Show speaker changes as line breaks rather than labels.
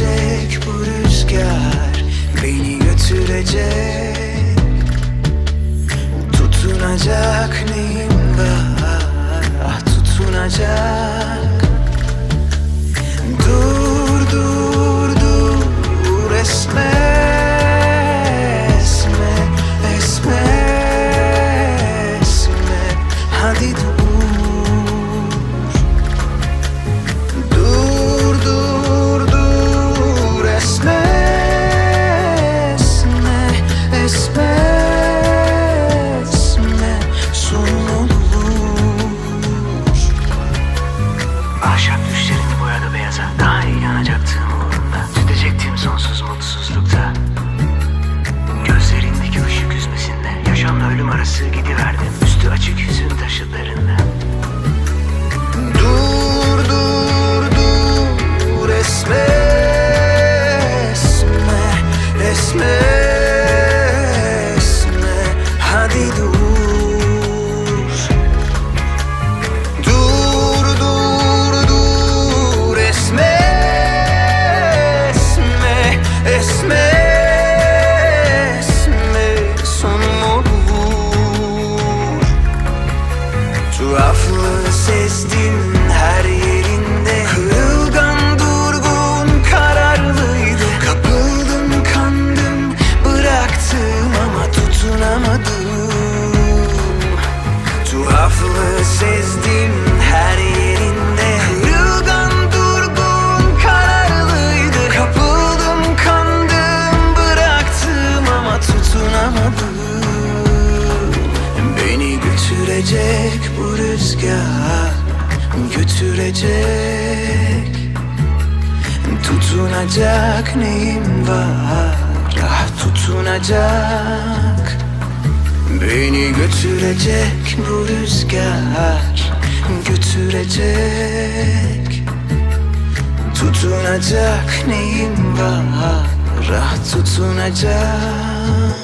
götürecek bu rüzgar Beni götürecek. Tutunacak neyim var? Ah tutunacak esme esme hadi dur. Dur dur dur. Esme esme esme esme. Sonum olur Tuhaflığı sezdim tutunamadım Tuhaflığı sezdim her yerinde. Kırılgan durgun kararlıydı. Kapıldım kandım bıraktım ama tutunamadım. Beni götürecek bu rüzgar Götürecek. Tutunacak neyim var? Ah tutunacak Götürecek bu rüzgar Götürecek. Tutunacak neyim var? Ah, rahat tutunacak